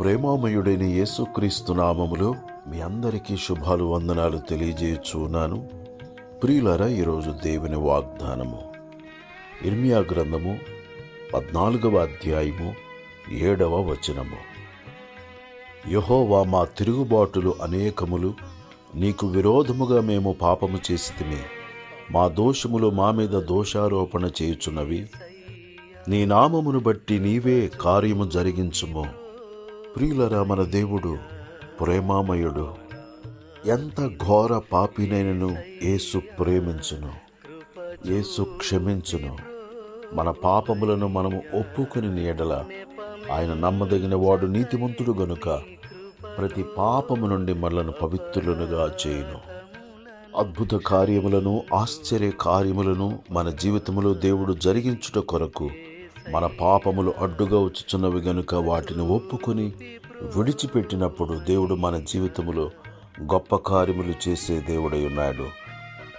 ప్రేమామయుడైన యేసుక్రీస్తు నామములో మీ అందరికీ శుభాలు వందనాలు తెలియజేయుచున్నాను. ప్రియులరా ఈరోజు దేవుని వాగ్దానము. ఇర్మియా గ్రంథము పద్నాలుగవ అధ్యాయము ఏడవ వచనము. యహోవా మా తిరుగుబాటులు అనేకములు నీకు విరోధముగా మేము పాపము చేసితిమి. మా దోషములు మా మీద దోషారోపణ చేయుచున్నవి. నీ నామమును బట్టి నీవే కార్యము జరిగించుము. ప్రియులరా మన దేవుడు ప్రేమామయుడు ఎంత ఘోర పాపినైనను యేసు ప్రేమించును యేసు క్షమించును. మన పాపములను మనము ఒప్పుకుని నీడల ఆయన నమ్మదగిన వాడు నీతిమంతుడు గనుక ప్రతి పాపము నుండి మనలను పవిత్రులనుగా చేయును. అద్భుత కార్యములను ఆశ్చర్య కార్యములను మన జీవితములో దేవుడు జరిగించుట కొరకు మన పాపములు అడ్డుగా వచ్చుచున్నవి గనుక వాటిని ఒప్పుకొని విడిచిపెట్టినప్పుడు దేవుడు మన జీవితములో గొప్ప కార్యములు చేసే దేవుడై ఉన్నాడు.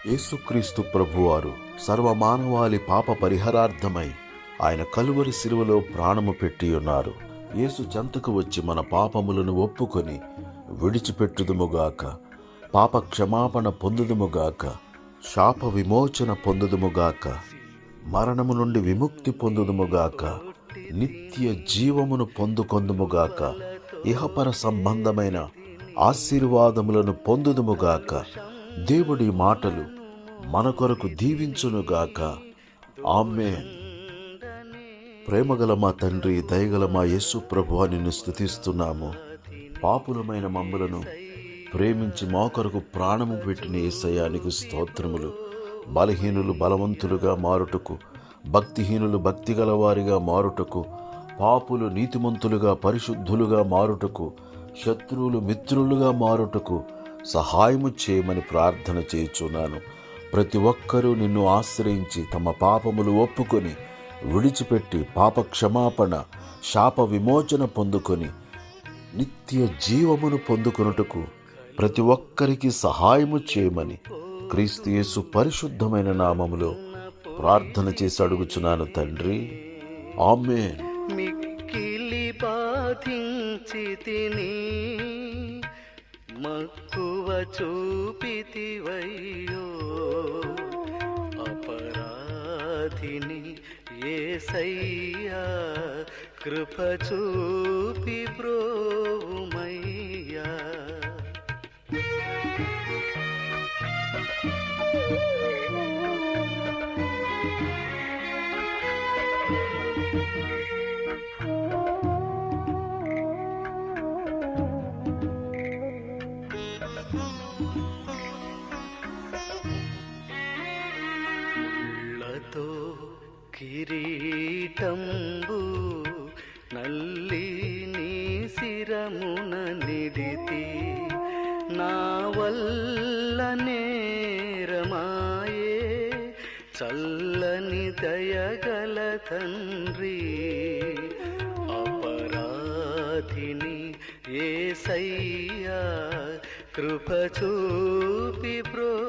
యేసుక్రీస్తు ప్రభువారు సర్వమానవాళి పాప పరిహారార్థమై ఆయన కలువరి శిలువలో ప్రాణము పెట్టి ఉన్నారు. యేసు చెంతకు వచ్చి మన పాపములను ఒప్పుకొని విడిచిపెట్టుదుముగాక పాప క్షమాపణ పొందుదుముగాక శాప విమోచన పొందుదుముగాక మరణము నుండి విముక్తి పొందుదుముగాక నిత్య జీవమును పొందుకొందుముగాక ఇహపర సంబంధమైన ఆశీర్వాదములను పొందుదుముగాక దేవుడి మాటలు మన కొరకు దీవించునుగాక. ఆమె ప్రేమగల మా తండ్రి దయగల మా యేసు ప్రభు నిన్ను స్థుతిస్తున్నాము పాపులమైన మమ్మలను ప్రేమించి మా కొరకు ప్రాణము పెట్టిన ఏసయానికి స్తోత్రములు. బలహీనులు బలవంతులుగా మారుటకు భక్తిహీనులు భక్తి గలవారిగా మారుటకు పాపులు నీతిమంతులుగా పరిశుద్ధులుగా మారుటకు శత్రువులు మిత్రులుగా మారుటకు సహాయము చేయమని ప్రార్థన చేయుచున్నాను. ప్రతి ఒక్కరూ నిన్ను ఆశ్రయించి తమ పాపములు ఒప్పుకొని విడిచిపెట్టి పాప క్షమాపణ శాప విమోచన పొందుకొని నిత్య జీవమును పొందుకొనుటకు ప్రతి ఒక్కరికి సహాయము చేయమని క్రీస్తుయేసు పరిశుద్ధమైన నామములో ప్రార్థన చేసి అడుగుచున్నాను తండ్రి. ఆమె మిక్కిలి బాధించి తిని మక్కువ చూపితివయ్యో. అపరాధిని ఏసయ్యా కృప చూపి బ్రోమయ్యా ముళ్ళతో కిరీటంబు నల్లి నీ శిరమున నిడితి నా వల్ల నేరమాయే చల్లని దయగల తండ్రి. అపరాధిని ఏ సయ్యా కృప చూపి ప్రో